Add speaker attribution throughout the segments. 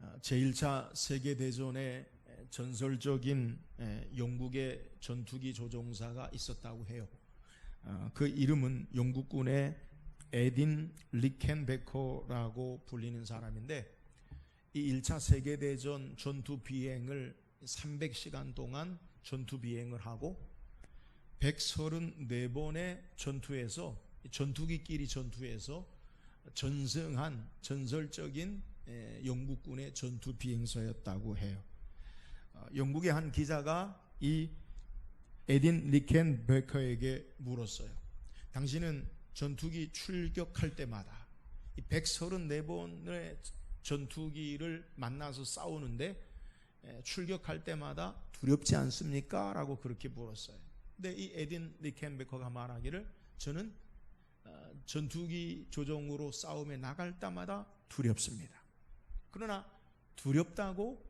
Speaker 1: 어, 제1차 세계대전에 전설적인 에, 영국의 전투기 조종사가 있었다고 해요. 어, 그 이름은 영국군의 에딘 리켄베커라고 불리는 사람인데 이 1차 세계대전 전투 비행을 300시간 동안 전투 비행을 하고 134번의 전투에서 전투기끼리 전투에서 전승한 전설적인 에, 영국군의 전투 비행소였다고 해요. 어, 영국의 한 기자가 이 에딘 리켄 베커에게 물었어요. 당신은 전투기 출격할 때마다 이 134번의 전투기를 만나서 싸우는데 에, 출격할 때마다 두렵지 않습니까? 라고 그렇게 물었어요. 근데 이 에딘 리켄 베커가 말하기를 저는 어, 전투기 조종으로 싸움에 나갈 때마다 두렵습니다. 그러나 두렵다고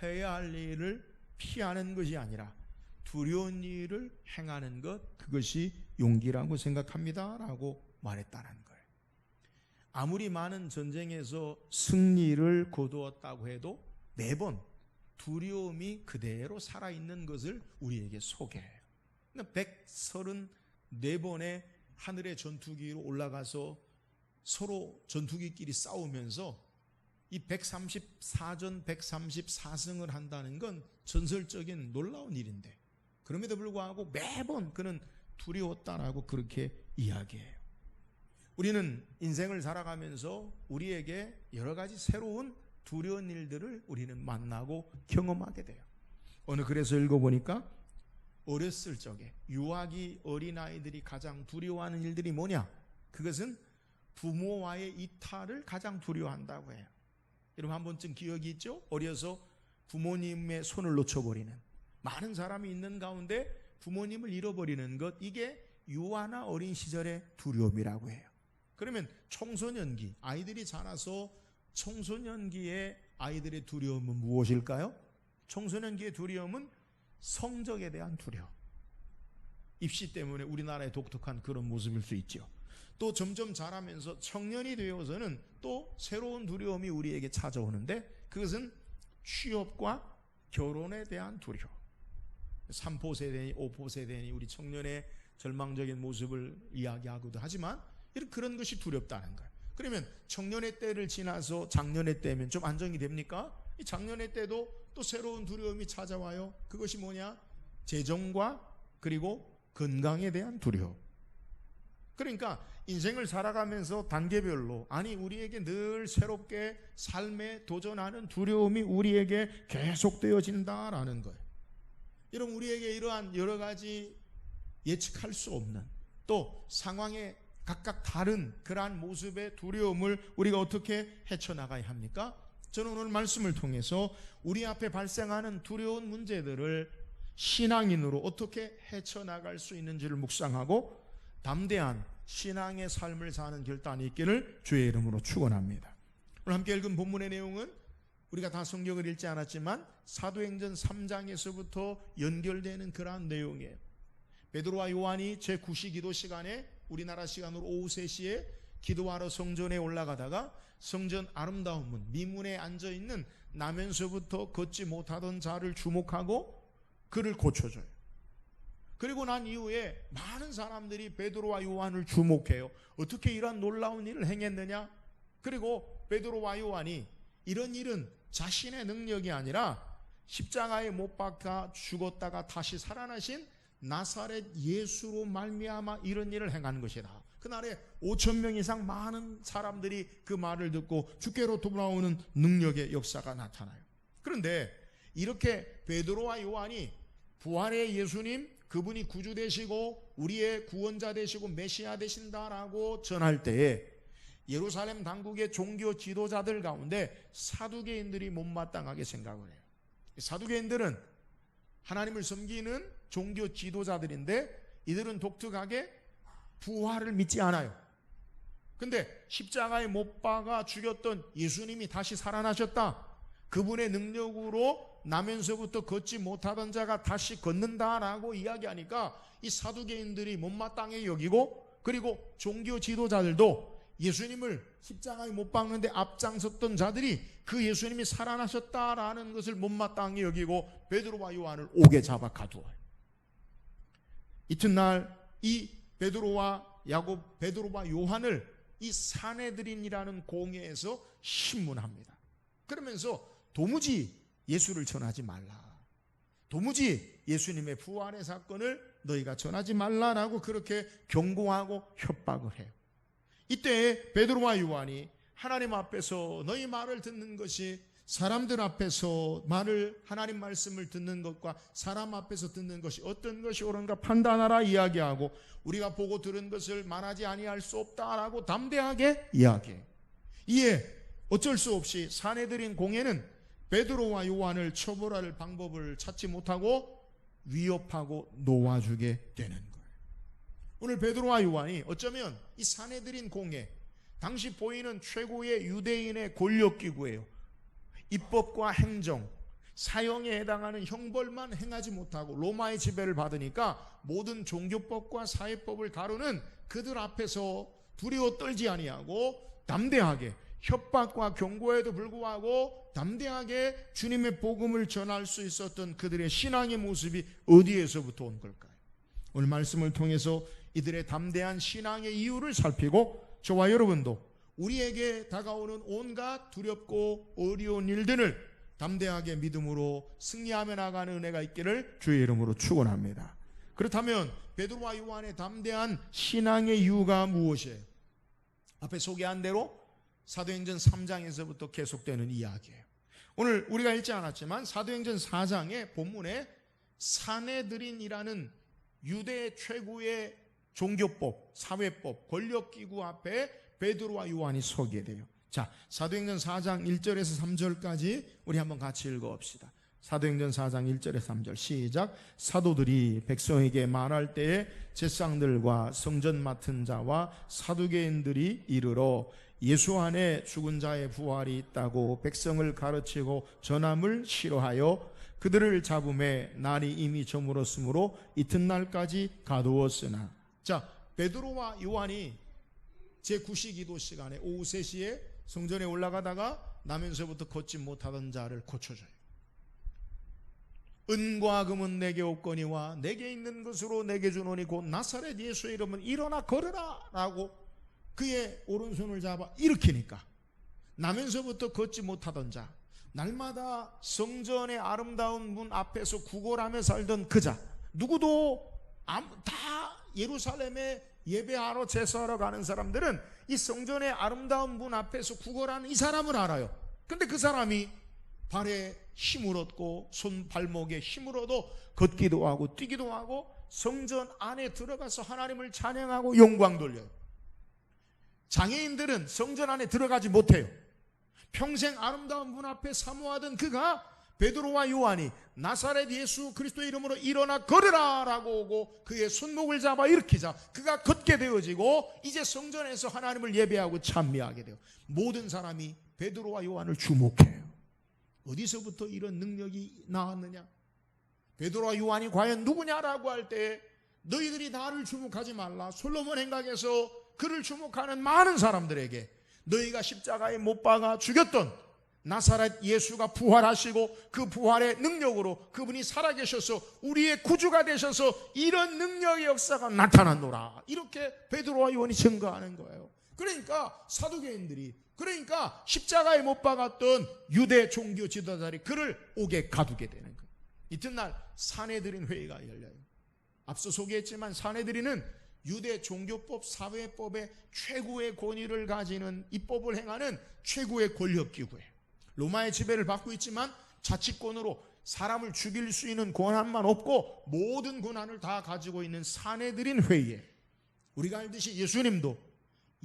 Speaker 1: 해야 할 일을 피하는 것이 아니라 두려운 일을 행하는 것 그것이 용기라고 생각합니다라고 말했다는 거예요. 아무리 많은 전쟁에서 승리를 거두었다고 해도 매번 두려움이 그대로 살아 있는 것을 우리에게 소개해요. 그러니까 134번의 하늘의 전투기로 올라가서 서로 전투기끼리 싸우면서 이 134전 134승을 한다는 건 전설적인 놀라운 일인데 그럼에도 불구하고 매번 그는 두려웠다라고 그렇게 이야기해요. 우리는 인생을 살아가면서 우리에게 여러 가지 새로운 두려운 일들을 우리는 만나고 경험하게 돼요. 어느 글에서 읽어보니까 어렸을 적에 유아기 어린아이들이 가장 두려워하는 일들이 뭐냐? 그것은 부모와의 이탈을 가장 두려워한다고 해요. 여러분 한 번쯤 기억이 있죠? 어려서 부모님의 손을 놓쳐버리는 많은 사람이 있는 가운데 부모님을 잃어버리는 것 이게 유아나 어린 시절의 두려움이라고 해요. 그러면 청소년기 아이들이 자라서 청소년기의 아이들의 두려움은 무엇일까요? 청소년기의 두려움은 성적에 대한 두려움. 입시 때문에 우리나라의 독특한 그런 모습일 수 있죠. 또 점점 자라면서 청년이 되어서는 또 새로운 두려움이 우리에게 찾아오는데 그것은 취업과 결혼에 대한 두려움. 3포 세대니 5포 세대니 우리 청년의 절망적인 모습을 이야기하기도 하지만 이런 그런 것이 두렵다는 거예요. 그러면 청년의 때를 지나서 장년의 때면 좀 안정이 됩니까? 이 장년의 때도 또 새로운 두려움이 찾아와요. 그것이 뭐냐? 재정과 그리고 건강에 대한 두려움. 그러니까 인생을 살아가면서 단계별로 아니 우리에게 늘 새롭게 삶에 도전하는 두려움이 우리에게 계속되어진다라는 거예요. 여러분 우리에게 이러한 여러 가지 예측할 수 없는 또 상황에 각각 다른 그러한 모습의 두려움을 우리가 어떻게 헤쳐나가야 합니까? 저는 오늘 말씀을 통해서 우리 앞에 발생하는 두려운 문제들을 신앙인으로 어떻게 헤쳐나갈 수 있는지를 묵상하고 담대한 신앙의 삶을 사는 결단이 있기를 주의 이름으로 축원합니다. 오늘 함께 읽은 본문의 내용은 우리가 다 성경을 읽지 않았지만 사도행전 3장에서부터 연결되는 그러한 내용이에요. 베드로와 요한이 제 9시 기도 시간에 우리나라 시간으로 오후 3시에 기도하러 성전에 올라가다가 성전 아름다운 문 미문에 앉아 있는 나면서부터 걷지 못하던 자를 주목하고 그를 고쳐줘요. 그리고 난 이후에 많은 사람들이 베드로와 요한을 주목해요. 어떻게 이러한 놀라운 일을 행했느냐? 그리고 베드로와 요한이 이런 일은 자신의 능력이 아니라 십자가에 못 박아 죽었다가 다시 살아나신 나사렛 예수로 말미암아 이런 일을 행한 것이다. 그날에 5천 명 이상 많은 사람들이 그 말을 듣고 주께로 돌아오는 능력의 역사가 나타나요. 그런데 이렇게 베드로와 요한이 부활의 예수님 그분이 구주 되시고 우리의 구원자 되시고 메시아 되신다라고 전할 때에 예루살렘 당국의 종교 지도자들 가운데 사두개인들이 못마땅하게 생각을 해요. 사두개인들은 하나님을 섬기는 종교 지도자들인데 이들은 독특하게 부활을 믿지 않아요. 근데 십자가에 못 박아 죽였던 예수님이 다시 살아나셨다. 그분의 능력으로 나면서부터 걷지 못하던 자가 다시 걷는다라고 이야기하니까 이 사두개인들이 못마땅해 여기고 그리고 종교 지도자들도 예수님을 십자가에 못 박는데 앞장섰던 자들이 그 예수님이 살아나셨다라는 것을 못마땅히 여기고 베드로와 요한을 옥에 잡아 가두어요. 이튿날 이 베드로와 야곱, 베드로와 요한을 이 사내들인이라는 공회에서 신문합니다. 그러면서 도무지 예수를 전하지 말라. 도무지 예수님의 부활의 사건을 너희가 전하지 말라라고 그렇게 경고하고 협박을 해요. 이때 베드로와 요한이 하나님 앞에서 너희 말을 듣는 것이 사람들 앞에서 말을 하나님 말씀을 듣는 것과 사람 앞에서 듣는 것이 어떤 것이 옳은가 판단하라 이야기하고 우리가 보고 들은 것을 말하지 아니할 수 없다라고 담대하게 이야기해. 이에 어쩔 수 없이 사내들인 공예는 베드로와 요한을 처벌할 방법을 찾지 못하고 위협하고 놓아주게 되는 거예요. 오늘 베드로와 요한이 어쩌면 이 사내들인 공예 당시 보이는 최고의 유대인의 권력기구예요. 입법과 행정, 사형에 해당하는 형벌만 행하지 못하고 로마의 지배를 받으니까 모든 종교법과 사회법을 다루는 그들 앞에서 두려워 떨지 아니하고 담대하게 협박과 경고에도 불구하고 담대하게 주님의 복음을 전할 수 있었던 그들의 신앙의 모습이 어디에서부터 온 걸까요? 오늘 말씀을 통해서 이들의 담대한 신앙의 이유를 살피고 저와 여러분도 우리에게 다가오는 온갖 두렵고 어려운 일들을 담대하게 믿음으로 승리하며 나가는 은혜가 있기를 주의 이름으로 축원합니다. 그렇다면 베드로와 요한의 담대한 신앙의 이유가 무엇이에요? 앞에 소개한 대로 사도행전 3장에서부터 계속되는 이야기예요. 오늘 우리가 읽지 않았지만 사도행전 4장의 본문에 사내들인이라는 유대 최고의 종교법, 사회법, 권력기구 앞에 베드로와 요한이 서게 돼요. 자, 사도행전 4장 1절에서 3절까지 우리 한번 같이 읽어봅시다. 사도행전 4장 1절에서 3절 시작 사도들이 백성에게 말할 때에 제상들과 성전 맡은 자와 사두개인들이 이르러 예수 안에 죽은 자의 부활이 있다고 백성을 가르치고 전함을 싫어하여 그들을 잡음에 날이 이미 저물었으므로 이튿날까지 가두었으나 자 베드로와 요한이 제9시 기도 시간에 오후 3시에 성전에 올라가다가 나면서부터 걷지 못하던 자를 고쳐줘요. 은과 금은 내게 없거니와 내게 있는 것으로 내게 주노니 곧 나사렛 예수의 이름은 일어나 걸으라 라고 그의 오른손을 잡아 일으키니까 나면서부터 걷지 못하던 자 날마다 성전의 아름다운 문 앞에서 구걸하며 살던 그 자 누구도 다 예루살렘에 예배하러 제사하러 가는 사람들은 이 성전의 아름다운 문 앞에서 구걸하는 이 사람을 알아요. 근데 그 사람이 발에 힘을 얻고 손 발목에 힘을 얻어 걷기도 하고 뛰기도 하고 성전 안에 들어가서 하나님을 찬양하고 영광 돌려요. 장애인들은 성전 안에 들어가지 못해요. 평생 아름다운 문 앞에 사모하던 그가 베드로와 요한이 나사렛 예수 그리스도의 이름으로 일어나 걸으라라고 오고 그의 손목을 잡아 일으키자 그가 걷게 되어지고 이제 성전에서 하나님을 예배하고 찬미하게 돼요. 모든 사람이 베드로와 요한을 주목해요. 어디서부터 이런 능력이 나왔느냐? 베드로와 요한이 과연 누구냐라고 할 때 너희들이 나를 주목하지 말라. 솔로몬 행각에서 그를 주목하는 많은 사람들에게 너희가 십자가에 못 박아 죽였던 나사렛 예수가 부활하시고 그 부활의 능력으로 그분이 살아계셔서 우리의 구주가 되셔서 이런 능력의 역사가 나타났노라. 이렇게 베드로와 요한이 증거하는 거예요. 그러니까 사두개인들이 그러니까 십자가에 못 박았던 유대 종교 지도자들이 그를 옥에 가두게 되는 거예요. 이튿날 사내들인 회의가 열려요. 앞서 소개했지만 사내들이는 유대 종교법 사회법의 최고의 권위를 가지는 입법을 행하는 최고의 권력 기구예요. 로마의 지배를 받고 있지만 자치권으로 사람을 죽일 수 있는 권한만 없고 모든 권한을 다 가지고 있는 사내들인 회의에 우리가 알듯이 예수님도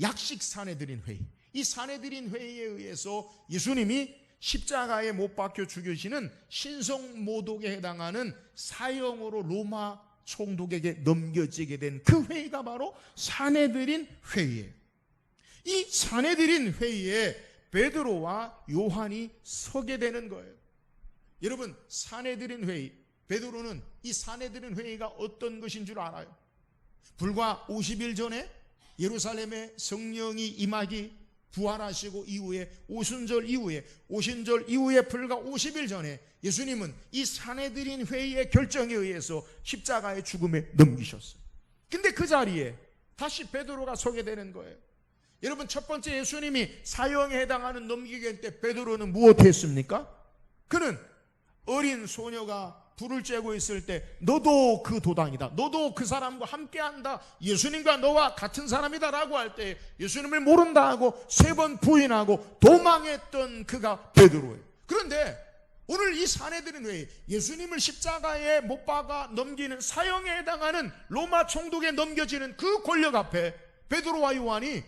Speaker 1: 약식 사내들인 회의 이 사내들인 회의에 의해서 예수님이 십자가에 못 박혀 죽여지는 신성 모독에 해당하는 사형으로 로마 총독에게 넘겨지게 된 그 회의가 바로 사내들인 회의예요. 이 사내들인 회의에 베드로와 요한이 서게 되는 거예요. 여러분, 사내들인 회의, 베드로는 이 사내들인 회의가 어떤 것인 줄 알아요? 불과 50일 전에 예루살렘에 성령이 임하기 부활하시고 이후에 오순절 이후에 오신절 이후에 불과 50일 전에 예수님은 이 사내들인 회의의 결정에 의해서 십자가의 죽음에 넘기셨어요. 근데 그 자리에 다시 베드로가 서게 되는 거예요. 여러분 첫 번째 예수님이 사형에 해당하는 넘기게 때 베드로는 무엇했습니까? 그는 어린 소녀가 불을 쬐고 있을 때 너도 그 도당이다. 너도 그 사람과 함께한다. 예수님과 너와 같은 사람이다라고 할 때 예수님을 모른다 하고 세 번 부인하고 도망했던 그가 베드로예요. 그런데 오늘 이 사내들은 왜 예수님을 십자가에 못 박아 넘기는 사형에 해당하는 로마 총독에 넘겨지는 그 권력 앞에 베드로와 요한이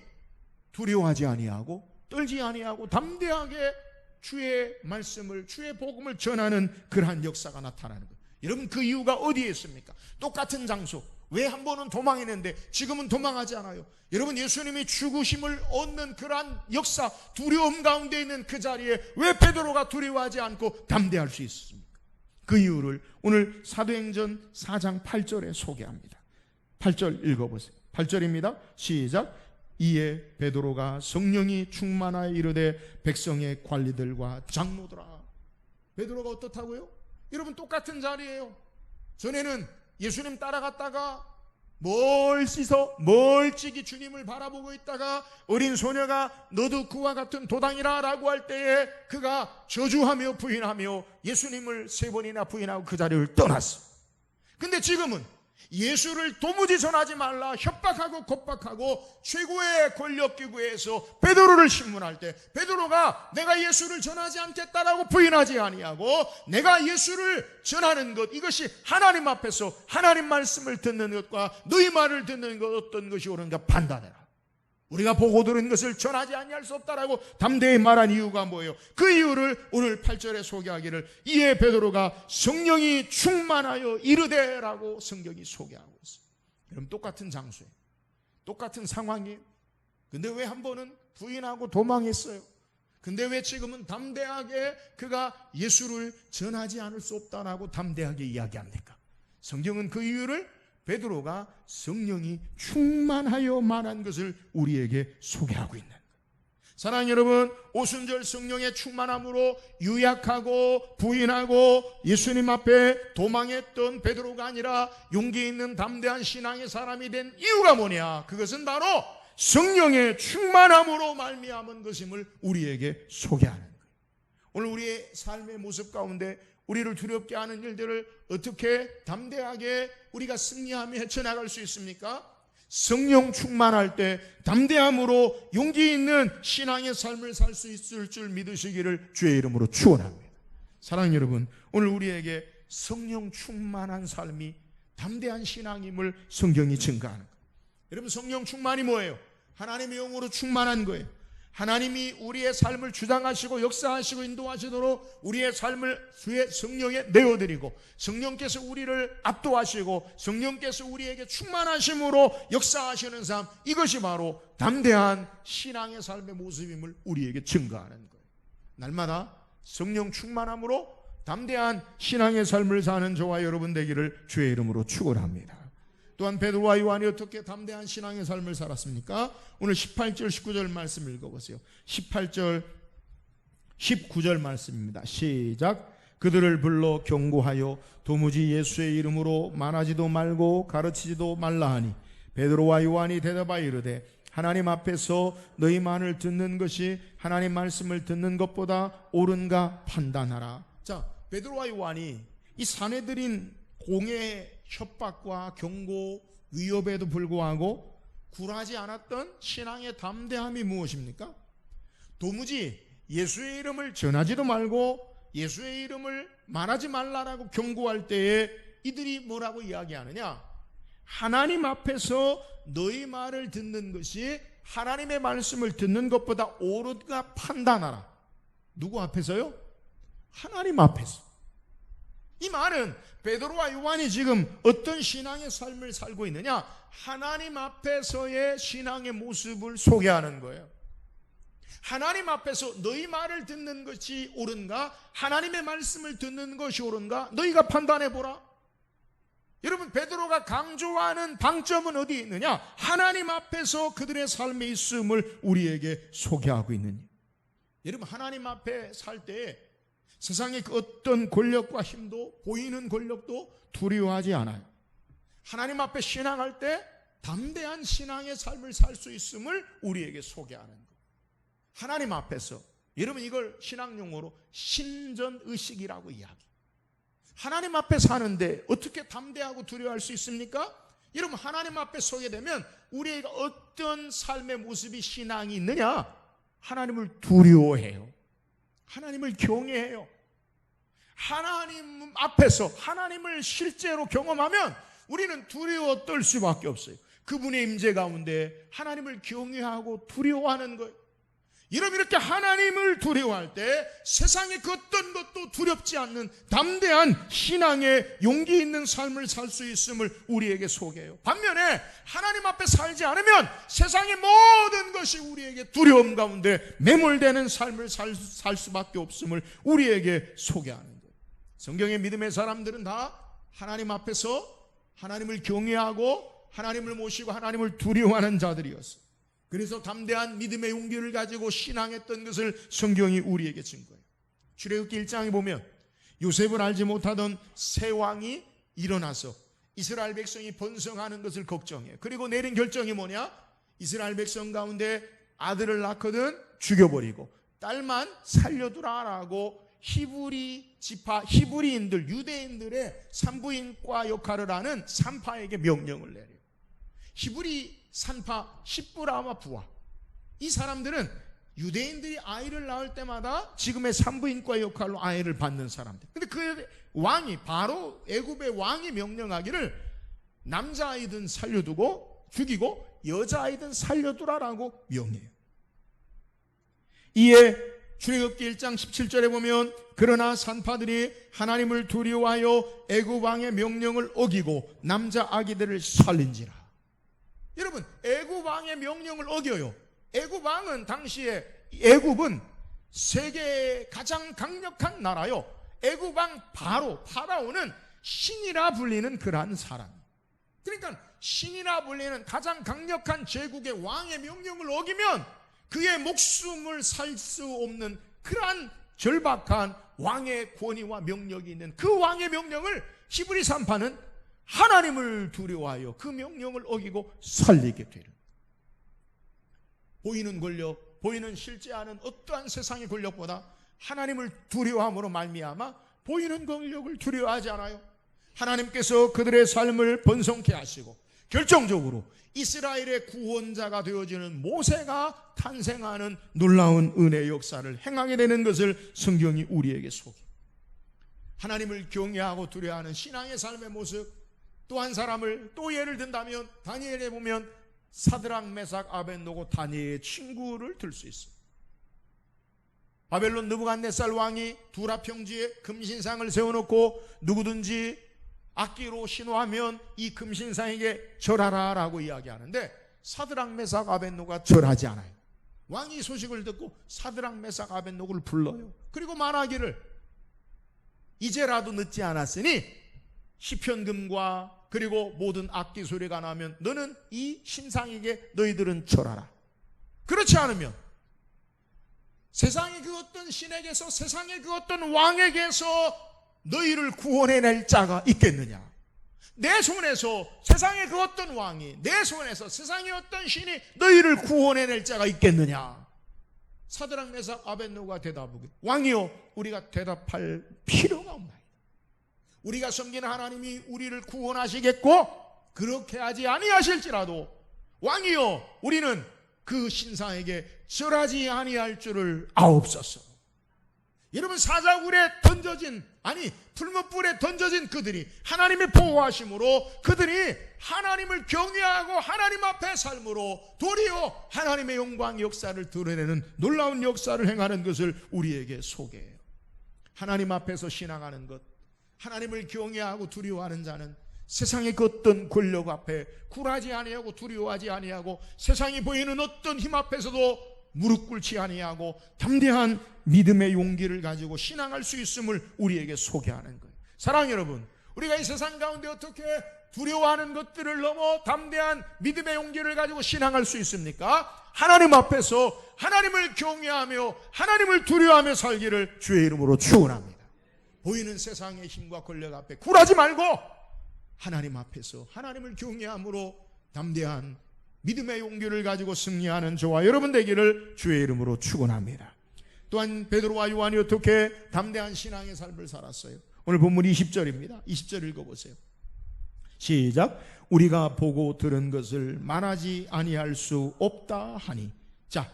Speaker 1: 두려워하지 아니하고 떨지 아니하고 담대하게 주의 말씀을 주의 복음을 전하는 그러한 역사가 나타나는 거예요. 여러분 그 이유가 어디에 있습니까? 똑같은 장소. 왜 한 번은 도망했는데 지금은 도망하지 않아요? 여러분 예수님이 죽으심을 얻는 그러한 역사 두려움 가운데 있는 그 자리에 왜 베드로가 두려워하지 않고 담대할 수 있습니까? 그 이유를 오늘 사도행전 4장 8절에 소개합니다. 8절 읽어보세요. 8절입니다. 시작. 이에 베드로가 성령이 충만하여 이르되 백성의 관리들과 장로들아 베드로가 어떻다고요? 여러분 똑같은 자리예요. 전에는 예수님 따라갔다가 멀리서 멀찍이 주님을 바라보고 있다가 어린 소녀가 너도 그와 같은 도당이라 라고 할 때에 그가 저주하며 부인하며 예수님을 세 번이나 부인하고 그 자리를 떠났어. 근데 지금은 예수를 도무지 전하지 말라 협박하고 겁박하고 최고의 권력기구에서 베드로를 신문할 때 베드로가 내가 예수를 전하지 않겠다라고 부인하지 아니하고 내가 예수를 전하는 것 이것이 하나님 앞에서 하나님 말씀을 듣는 것과 너희 말을 듣는 것 어떤 것이 옳은가 판단해라. 우리가 보고 들은 것을 전하지 아니할 수 없다라고 담대히 말한 이유가 뭐예요? 그 이유를 오늘 8절에 소개하기를 이에 베드로가 성령이 충만하여 이르되라고 성경이 소개하고 있어요. 여러분 똑같은 장소에 똑같은 상황이 근데 왜 한 번은 부인하고 도망했어요? 근데 왜 지금은 담대하게 그가 예수를 전하지 않을 수 없다라고 담대하게 이야기합니까? 성경은 그 이유를 베드로가 성령이 충만하여 말한 것을 우리에게 소개하고 있는 거예요. 사랑하는 여러분, 오순절 성령의 충만함으로 유약하고 부인하고 예수님 앞에 도망했던 베드로가 아니라 용기 있는 담대한 신앙의 사람이 된 이유가 뭐냐? 그것은 바로 성령의 충만함으로 말미암은 것임을 우리에게 소개하는. 오늘 우리의 삶의 모습 가운데 우리를 두렵게 하는 일들을 어떻게 담대하게 우리가 승리하며 헤쳐나갈 수 있습니까? 성령 충만할 때 담대함으로 용기 있는 신앙의 삶을 살 수 있을 줄 믿으시기를 주의 이름으로 축원합니다. 사랑하는 여러분, 오늘 우리에게 성령 충만한 삶이 담대한 신앙임을 성경이 증가하는 거예요. 여러분 성령 충만이 뭐예요? 하나님의 영으로 충만한 거예요. 하나님이 우리의 삶을 주장하시고 역사하시고 인도하시도록 우리의 삶을 주의 성령에 내어드리고 성령께서 우리를 압도하시고 성령께서 우리에게 충만하심으로 역사하시는 삶 이것이 바로 담대한 신앙의 삶의 모습임을 우리에게 증거하는 거예요. 날마다 성령 충만함으로 담대한 신앙의 삶을 사는 저와 여러분 되기를 주의 이름으로 축원합니다. 또한 베드로와 요한이 어떻게 담대한 신앙의 삶을 살았습니까? 오늘 18절 19절 말씀 읽어보세요. 18절 19절 말씀입니다. 시작. 그들을 불러 경고하여 도무지 예수의 이름으로 말하지도 말고 가르치지도 말라 하니 베드로와 요한이 대답하여 이르되 하나님 앞에서 너희 말을 듣는 것이 하나님 말씀을 듣는 것보다 옳은가 판단하라. 자, 베드로와 요한이 이 사내들인 공의 협박과 경고, 위협에도 불구하고 굴하지 않았던 신앙의 담대함이 무엇입니까? 도무지 예수의 이름을 전하지도 말고 예수의 이름을 말하지 말라라고 경고할 때에 이들이 뭐라고 이야기하느냐? 하나님 앞에서 너희 말을 듣는 것이 하나님의 말씀을 듣는 것보다 옳은가 판단하라. 누구 앞에서요? 하나님 앞에서. 이 말은 베드로와 요한이 지금 어떤 신앙의 삶을 살고 있느냐? 하나님 앞에서의 신앙의 모습을 소개하는 거예요. 하나님 앞에서 너희 말을 듣는 것이 옳은가? 하나님의 말씀을 듣는 것이 옳은가? 너희가 판단해 보라. 여러분 베드로가 강조하는 방점은 어디 있느냐? 하나님 앞에서 그들의 삶에 있음을 우리에게 소개하고 있는. 여러분 하나님 앞에 살 때 세상의 그 어떤 권력과 힘도 보이는 권력도 두려워하지 않아요. 하나님 앞에 신앙할 때 담대한 신앙의 삶을 살 수 있음을 우리에게 소개하는 것. 하나님 앞에서 여러분 이걸 신앙 용어로 신전 의식이라고 이야기. 하나님 앞에 사는데 어떻게 담대하고 두려워할 수 있습니까? 여러분 하나님 앞에 서게 되면 우리가 어떤 삶의 모습이 신앙이 있느냐? 하나님을 두려워해요. 하나님을 경외해요. 하나님 앞에서 하나님을 실제로 경험하면 우리는 두려워 떨 수밖에 없어요. 그분의 임재 가운데 하나님을 경외하고 두려워하는 거예요. 여러분 이렇게 하나님을 두려워할 때 세상의 그 어떤 것도 두렵지 않는 담대한 신앙의 용기 있는 삶을 살 수 있음을 우리에게 소개해요. 반면에 하나님 앞에 살지 않으면 세상의 모든 것이 우리에게 두려움 가운데 매몰되는 삶을 살, 살 수밖에 없음을 우리에게 소개하는. 성경의 믿음의 사람들은 다 하나님 앞에서 하나님을 경외하고 하나님을 모시고 하나님을 두려워하는 자들이었어요. 그래서 담대한 믿음의 용기를 가지고 신앙했던 것을 성경이 우리에게 증거해요. 출애굽기 1장에 보면 요셉을 알지 못하던 새 왕이 일어나서 이스라엘 백성이 번성하는 것을 걱정해요. 그리고 내린 결정이 뭐냐? 이스라엘 백성 가운데 아들을 낳거든 죽여버리고 딸만 살려두라라고 히브리 지파 히브리인들 유대인들의 산부인과 역할을 하는 산파에게 명령을 내려요. 히브리 산파 십부라마 부하 이 사람들은 유대인들이 아이를 낳을 때마다 지금의 산부인과 역할로 아이를 받는 사람들. 근데 그 왕이 바로 애굽의 왕이 명령하기를 남자 아이든 살려두고 죽이고 여자 아이든 살려두라라고 명해요. 이에 출애굽기 1장 17절에 보면 그러나 산파들이 하나님을 두려워하여 애굽 왕의 명령을 어기고 남자 아기들을 살린지라. 여러분 애굽 왕의 명령을 어겨요. 애굽 왕은 당시에 애굽은 세계의 가장 강력한 나라요. 애굽 왕 바로 파라오는 신이라 불리는 그러한 사람. 그러니까 신이라 불리는 가장 강력한 제국의 왕의 명령을 어기면 그의 목숨을 살 수 없는 그러한 절박한 왕의 권위와 명력이 있는 그 왕의 명령을 히브리 산파는 하나님을 두려워하여 그 명령을 어기고 살리게 되는 보이는 권력, 보이는 실제 않은 어떠한 세상의 권력보다 하나님을 두려워함으로 말미암아 보이는 권력을 두려워하지 않아요. 하나님께서 그들의 삶을 번성케 하시고 결정적으로 이스라엘의 구원자가 되어지는 모세가 탄생하는 놀라운 은혜 역사를 행하게 되는 것을 성경이 우리에게 소개. 하나님을 경외하고 두려워하는 신앙의 삶의 모습 또 한 사람을 또 예를 든다면 다니엘에 보면 사드랑 메삭 아벤노고 다니엘의 친구를 들 수 있어요. 바벨론 느부갓네살 왕이 두라 평지에 금신상을 세워놓고 누구든지 악기로 신호하면 이 금신상에게 절하라라고 이야기하는데 사드랑 메삭 아벤노가 절하지 않아요. 왕이 소식을 듣고 사드랑 메삭 아벤노를 불러요. 그리고 말하기를 이제라도 늦지 않았으니 시편금과 그리고 모든 악기 소리가 나면 너는 이 신상에게 너희들은 절하라. 그렇지 않으면 세상의 그 어떤 신에게서 세상의 그 어떤 왕에게서 너희를 구원해낼 자가 있겠느냐? 내 손에서 세상의 그 어떤 왕이 내 손에서 세상의 어떤 신이 너희를 구원해낼 자가 있겠느냐? 사드랑 메삭 아벤노가 대답하기 왕이요 우리가 대답할 필요가 없나이다. 우리가 섬기는 하나님이 우리를 구원하시겠고 그렇게 하지 아니하실지라도 왕이요 우리는 그 신상에게 절하지 아니할 줄을 아옵소서. 여러분 사자굴에 던져진 아니 풀무불에 던져진 그들이 하나님의 보호하심으로 그들이 하나님을 경외하고 하나님 앞에 삶으로 도리어 하나님의 영광 역사를 드러내는 놀라운 역사를 행하는 것을 우리에게 소개해요. 하나님 앞에서 신앙하는 것, 하나님을 경외하고 두려워하는 자는 세상의 그 어떤 권력 앞에 굴하지 아니하고 두려워하지 아니하고 세상이 보이는 어떤 힘 앞에서도 무릎 꿇지 아니하고 담대한 믿음의 용기를 가지고 신앙할 수 있음을 우리에게 소개하는 거예요. 사랑 여러분, 우리가 이 세상 가운데 어떻게 두려워하는 것들을 넘어 담대한 믿음의 용기를 가지고 신앙할 수 있습니까? 하나님 앞에서 하나님을 경외하며 하나님을 두려워하며 살기를 주의 이름으로 축원합니다. 보이는 세상의 힘과 권력 앞에 굴하지 말고 하나님 앞에서 하나님을 경외함으로 담대한 믿음의 용기를 가지고 승리하는 저와 여러분 되기를 주의 이름으로 축원합니다. 또한 베드로와 요한이 어떻게 담대한 신앙의 삶을 살았어요? 오늘 본문 20절입니다. 20절 읽어보세요. 시작. 우리가 보고 들은 것을 말하지 아니할 수 없다 하니. 자,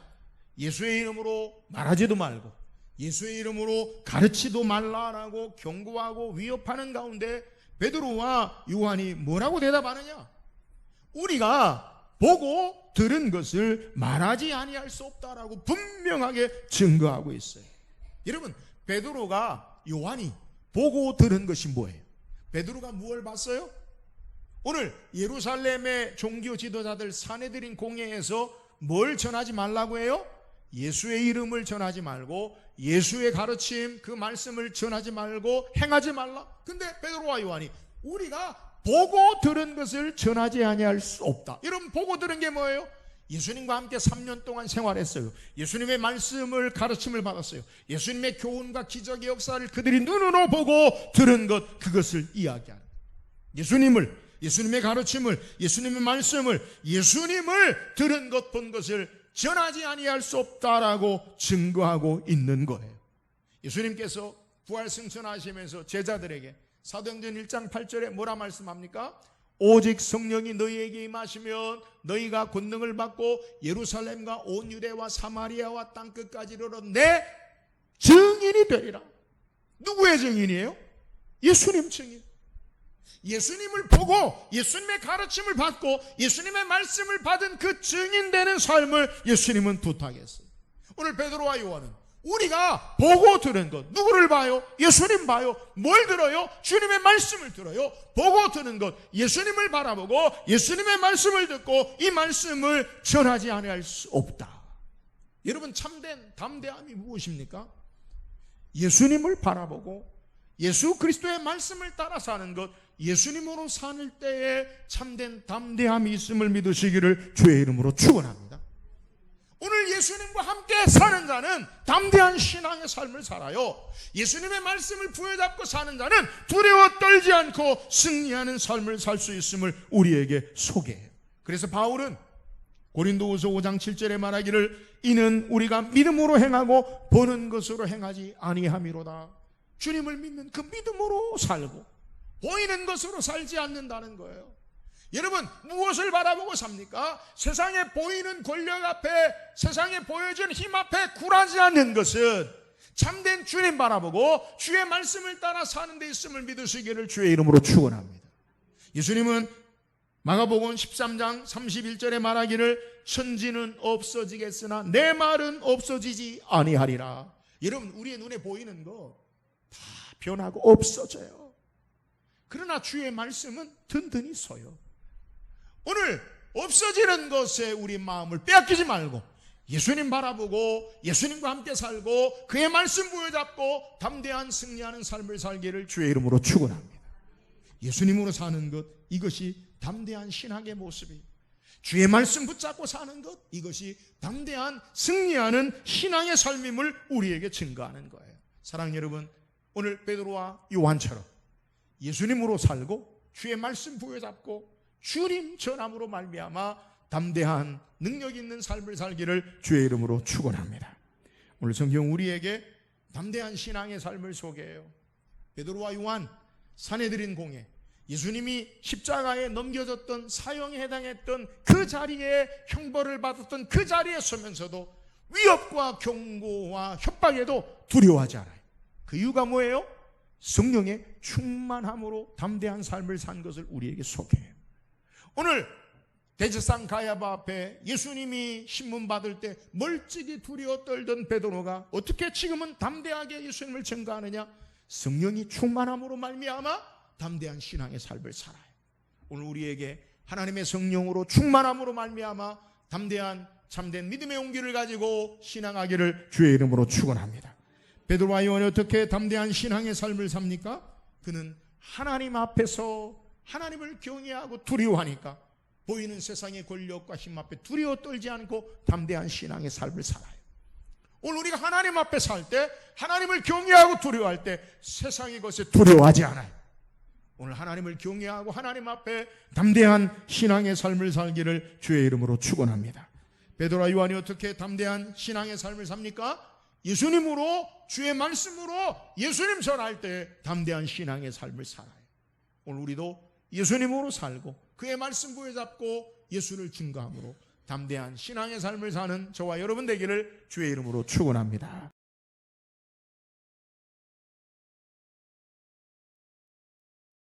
Speaker 1: 예수의 이름으로 말하지도 말고 예수의 이름으로 가르치도 말라라고 경고하고 위협하는 가운데 베드로와 요한이 뭐라고 대답하느냐? 우리가 보고 들은 것을 말하지 아니할 수 없다라고 분명하게 증거하고 있어요. 여러분, 베드로가 요한이 보고 들은 것이 뭐예요? 베드로가 무엇을 봤어요? 오늘 예루살렘의 종교 지도자들 사내들인 공회에서 뭘 전하지 말라고 해요? 예수의 이름을 전하지 말고 예수의 가르침 그 말씀을 전하지 말고 행하지 말라. 근데 베드로와 요한이 우리가 보고 들은 것을 전하지 아니할 수 없다. 여러분 보고 들은 게 뭐예요? 예수님과 함께 3년 동안 생활했어요. 예수님의 말씀을 가르침을 받았어요. 예수님의 교훈과 기적의 역사를 그들이 눈으로 보고 들은 것 그것을 이야기하는. 예수님을 예수님의 가르침을 예수님의 말씀을 예수님을 들은 것 본 것을 전하지 아니할 수 없다라고 증거하고 있는 거예요. 예수님께서 부활 승천하시면서 제자들에게 사도행전 1장 8절에 뭐라 말씀합니까? 오직 성령이 너희에게 임하시면 너희가 권능을 받고 예루살렘과 온 유대와 사마리아와 땅 끝까지 이르러 내 증인이 되리라. 누구의 증인이에요? 예수님 증인. 예수님을 보고 예수님의 가르침을 받고 예수님의 말씀을 받은 그 증인 되는 삶을 예수님은 부탁했어요. 오늘 베드로와 요한은 우리가 보고 들은 것 누구를 봐요? 예수님 봐요. 뭘 들어요? 주님의 말씀을 들어요. 보고 듣는 것 예수님을 바라보고 예수님의 말씀을 듣고 이 말씀을 전하지 아니할 수 없다. 여러분 참된 담대함이 무엇입니까? 예수님을 바라보고 예수 그리스도의 말씀을 따라 사는 것 예수님으로 사는 때에 참된 담대함이 있음을 믿으시기를 주의 이름으로 축원합니다. 함께 사는 자는 담대한 신앙의 삶을 살아요. 예수님의 말씀을 부여잡고 사는 자는 두려워 떨지 않고 승리하는 삶을 살 수 있음을 우리에게 소개해요. 그래서 바울은 고린도후서 5장 7절에 말하기를 이는 우리가 믿음으로 행하고 보는 것으로 행하지 아니함이로다. 주님을 믿는 그 믿음으로 살고 보이는 것으로 살지 않는다는 거예요. 여러분 무엇을 바라보고 삽니까? 세상에 보이는 권력 앞에 세상에 보여진 힘 앞에 굴하지 않는 것은 참된 주님 바라보고 주의 말씀을 따라 사는 데 있음을 믿으시기를 주의 이름으로 축원합니다. 예수님은 마가복음 13장 31절에 말하기를 천지는 없어지겠으나 내 말은 없어지지 아니하리라. 여러분 우리의 눈에 보이는 거 다 변하고 없어져요. 그러나 주의 말씀은 든든히 서요. 오늘 없어지는 것에 우리 마음을 빼앗기지 말고 예수님 바라보고 예수님과 함께 살고 그의 말씀 부여잡고 담대한 승리하는 삶을 살기를 주의 이름으로 축원합니다. 예수님으로 사는 것 이것이 담대한 신학의 모습이 주의 말씀 붙잡고 사는 것 이것이 담대한 승리하는 신앙의 삶임을 우리에게 증거하는 거예요. 사랑 여러분 오늘 베드로와 요한처럼 예수님으로 살고 주의 말씀 부여잡고 주님 전함으로 말미암아 담대한 능력 있는 삶을 살기를 주의 이름으로 축원합니다. 오늘 성경 우리에게 담대한 신앙의 삶을 소개해요. 베드로와 요한 사내들인 공예 예수님이 십자가에 넘겨졌던 사형에 해당했던 그 자리에 형벌을 받았던 그 자리에 서면서도 위협과 경고와 협박에도 두려워하지 않아요. 그 이유가 뭐예요? 성령의 충만함으로 담대한 삶을 산 것을 우리에게 소개해요. 오늘 대제상 가야바 앞에 예수님이 신문 받을 때 멀찍이 두려워 떨던 베드로가 어떻게 지금은 담대하게 예수님을 증거하느냐? 성령이 충만함으로 말미암아 담대한 신앙의 삶을 살아요. 오늘 우리에게 하나님의 성령으로 충만함으로 말미암아 담대한 참된 믿음의 용기를 가지고 신앙하기를 주의 이름으로 축원합니다. 베드로와 요한이 어떻게 담대한 신앙의 삶을 삽니까? 그는 하나님 앞에서 하나님을 경외하고 두려워하니까 보이는 세상의 권력과 힘 앞에 두려워 떨지 않고 담대한 신앙의 삶을 살아요. 오늘 우리가 하나님 앞에 살 때 하나님을 경외하고 두려워할 때 세상의 것에 두려워하지 않아요. 오늘 하나님을 경외하고 하나님 앞에 담대한 신앙의 삶을 살기를 주의 이름으로 축원합니다. 베드로와 요한이 어떻게 담대한 신앙의 삶을 삽니까? 예수님으로 주의 말씀으로 예수님 전할 때 담대한 신앙의 삶을 살아요. 오늘 우리도 예수님으로 살고 그의 말씀 부여잡고 예수를 증거함으로 담대한 신앙의 삶을 사는 저와 여러분 되기를 주의 이름으로 축원합니다.